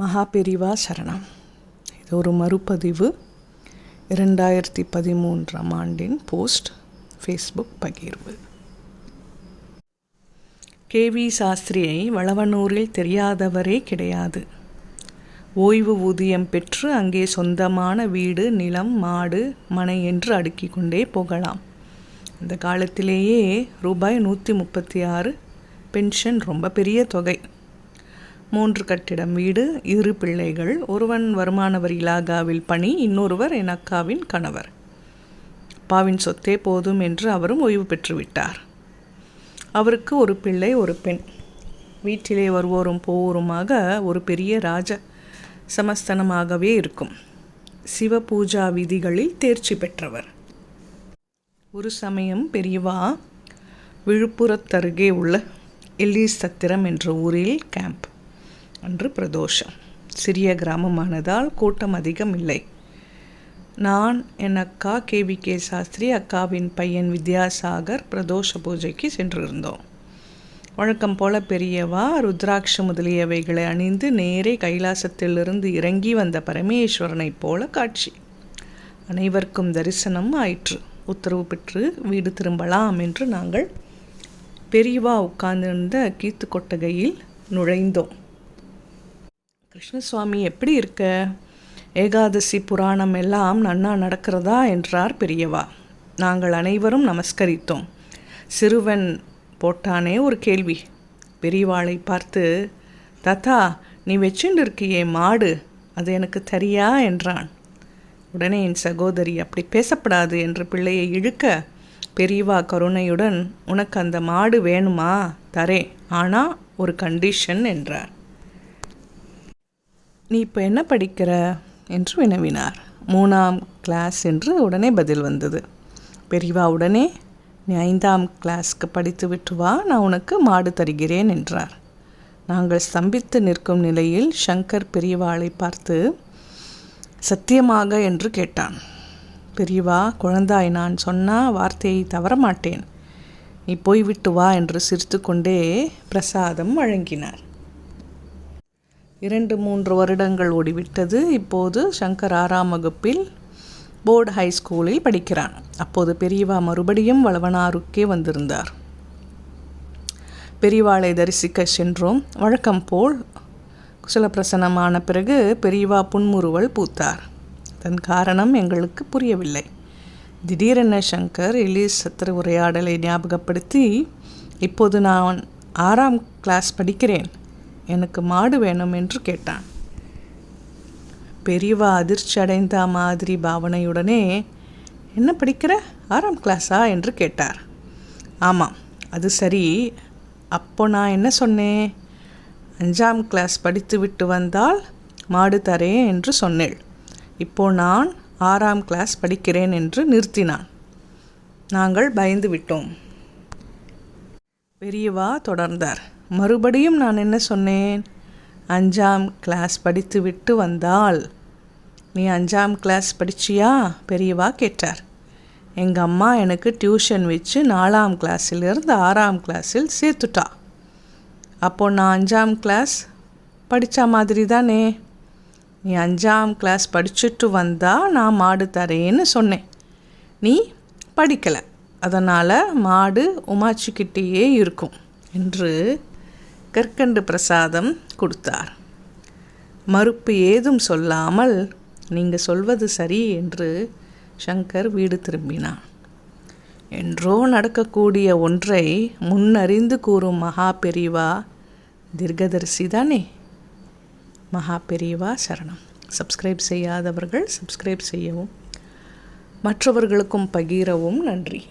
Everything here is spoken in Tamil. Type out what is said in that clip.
மகாபெரிவா சரணம். இது ஒரு மறுபதிவு. இரண்டாயிரத்தி பதிமூன்றாம் ஆண்டின் போஸ்ட் ஃபேஸ்புக் பகிர்வு. கேவி சாஸ்திரியை வளவனூரில் தெரியாதவரே கிடையாது. ஓய்வு ஊதியம் பெற்று அங்கே சொந்தமான வீடு நிலம் மாடு மனை என்று அடுக்கி கொண்டே போகலாம். அந்த காலத்திலேயே ரூபாய் நூற்றி முப்பத்தி ஆறு பென்ஷன் ரொம்ப பெரிய தொகை. மூன்று கட்டிடம் வீடு இரு பிள்ளைகள் ஒருவன் வருமான வரி இலாகாவில் பணி இன்னொருவர் என் அக்காவின் கணவர். அப்பாவின் சொத்தே போதும் என்று அவரும் ஓய்வு பெற்றுவிட்டார். அவருக்கு ஒரு பிள்ளை ஒரு பெண். வீட்டிலே வருவோரும் போவோருமாக ஒரு பெரிய ராஜ சமஸ்தனமாகவே இருக்கும். சிவ பூஜா விதிகளில் தேர்ச்சி பெற்றவர். ஒரு சமயம் பெரியவா விழுப்புரத்தருகே உள்ள எல்லீஸ் சத்திரம் என்ற ஊரில் கேம்ப் அன்று பிரதோஷம். சிறிய கிராமமானதால் கூட்டம் அதிகம் இல்லை. நான் என் அக்கா கேவி கே. சாஸ்திரி அக்காவின் பையன் வித்யாசாகர் பிரதோஷ பூஜைக்கு சென்றிருந்தோம். வழக்கம் போல பெரியவா ருத்ராட்ச முதலியவைகளை அணிந்து நேரே கைலாசத்திலிருந்து இறங்கி வந்த பரமேஸ்வரனைப் போல காட்சி. அனைவருக்கும் தரிசனம் ஆயிற்று. உத்தரவு பெற்று வீடு திரும்பலாம் என்று நாங்கள் பெரியவா உட்கார்ந்திருந்த கீத்து கொட்டகையில் நுழைந்தோம். கிருஷ்ணசுவாமி எப்படி இருக்க? ஏகாதசி புராணம் எல்லாம் நன்னா நடக்கிறதா? என்றார் பெரியவா. நாங்கள் அனைவரும் நமஸ்கரித்தோம். சிறுவன் போட்டானே ஒரு கேள்வி. பெரியவாளை பார்த்து தாத்தா நீ வச்சுட்டு இருக்கியே மாடு. அது எனக்கு தரியா? என்றான். உடனே என் சகோதரி அப்படி பேசப்படாது என்று பிள்ளையை இழுக்க பெரியவா கருணையுடன் உனக்கு அந்த மாடு வேணுமா? தரே ஆனால் ஒரு கண்டிஷன் என்றார். நீ இப்போ என்ன படிக்கிற? என்று வினவினார். மூணாம் கிளாஸ் என்று உடனே பதில் வந்தது. பெரியவா உடனே நீ ஐந்தாம் கிளாஸ்க்கு படித்து விட்டு வா நான் உனக்கு மாடு தருகிறேன் என்றார். நாங்கள் ஸ்தம்பித்து நிற்கும் நிலையில் சங்கர் பெரியவாளை பார்த்து சத்தியமாக என்று கேட்டான். பெரியவா குழந்தாய் நான் சொன்ன வார்த்தையை தவற மாட்டேன். நீ போய்விட்டு வா என்று சிரித்துக்கொண்டே பிரசாதம் வழங்கினார். இரண்டு மூன்று வருடங்கள் ஓடிவிட்டது. இப்போது சங்கர் ஆறாம் வகுப்பில் போர்டு ஹை ஸ்கூலில் படிக்கிறான். அப்போது பெரியவா மறுபடியும் வளவனாருக்கே வந்திருந்தார். பெரியவாளை தரிசிக்க சென்றோம். வழக்கம் போல் குசலப்பிரசனமான பிறகு பெரியவா புன்முறுவல் பூத்தார். அதன் காரணம் எங்களுக்கு புரியவில்லை. திடீரென சங்கர் இலீஸ் சத்திர உரையாடலை ஞாபகப்படுத்தி இப்போது நான் ஆறாம் கிளாஸ் படிக்கிறேன். எனக்கு மாடு வேணும் என்று கேட்டான். பெரியவா அதிர்ச்சி அடைந்த மாதிரி பாவனையுடனே என்ன படிக்கிற? ஆறாம் கிளாஸா என்று கேட்டார். ஆமாம் அது சரி. அப்போ நான் என்ன சொன்னேன்? அஞ்சாம் கிளாஸ் படித்து விட்டு வந்தால் மாடு தரேன் என்று சொன்னேள். இப்போ நான் ஆறாம் கிளாஸ் படிக்கிறேன் என்று நிறுத்தினான். நாங்கள் பயந்து விட்டோம். பெரியவா தொடர்ந்தார். மறுபடியும் நான் என்ன சொன்னேன்? அஞ்சாம் கிளாஸ் படித்து விட்டு வந்தால். நீ அஞ்சாம் கிளாஸ் படிச்சியா? பெரியவா கேட்டார். எங்கள் அம்மா எனக்கு டியூஷன் வச்சு நாலாம் கிளாஸிலிருந்து ஆறாம் கிளாஸில் சேர்த்துட்டா. அப்போ நான் அஞ்சாம் கிளாஸ் படித்த மாதிரி தானே? நீ அஞ்சாம் கிளாஸ் படிச்சுட்டு வந்தால் நான் மாடு தரேன்னு சொன்னேன். நீ படிக்கலை. அதனால் மாடு உமாச்சிக்கிட்டேயே இருக்கும். என்று கற்கண்டு பிரசாதம் கொடுத்தார். மறுப்பு ஏதும் சொல்லாமல் நீங்கள் சொல்வது சரி என்று சங்கர் வீடு திரும்பினான். என்றோ நடக்கக்கூடிய ஒன்றை முன்னறிந்து கூறும் மகா பெரிவா தீர்க்கதரிசி தானே? மகா பெரியவா சரணம். சப்ஸ்கிரைப் செய்யாதவர்கள் சப்ஸ்கிரைப் செய்யவும் மற்றவர்களுக்கும் பகிரவும் நன்றி.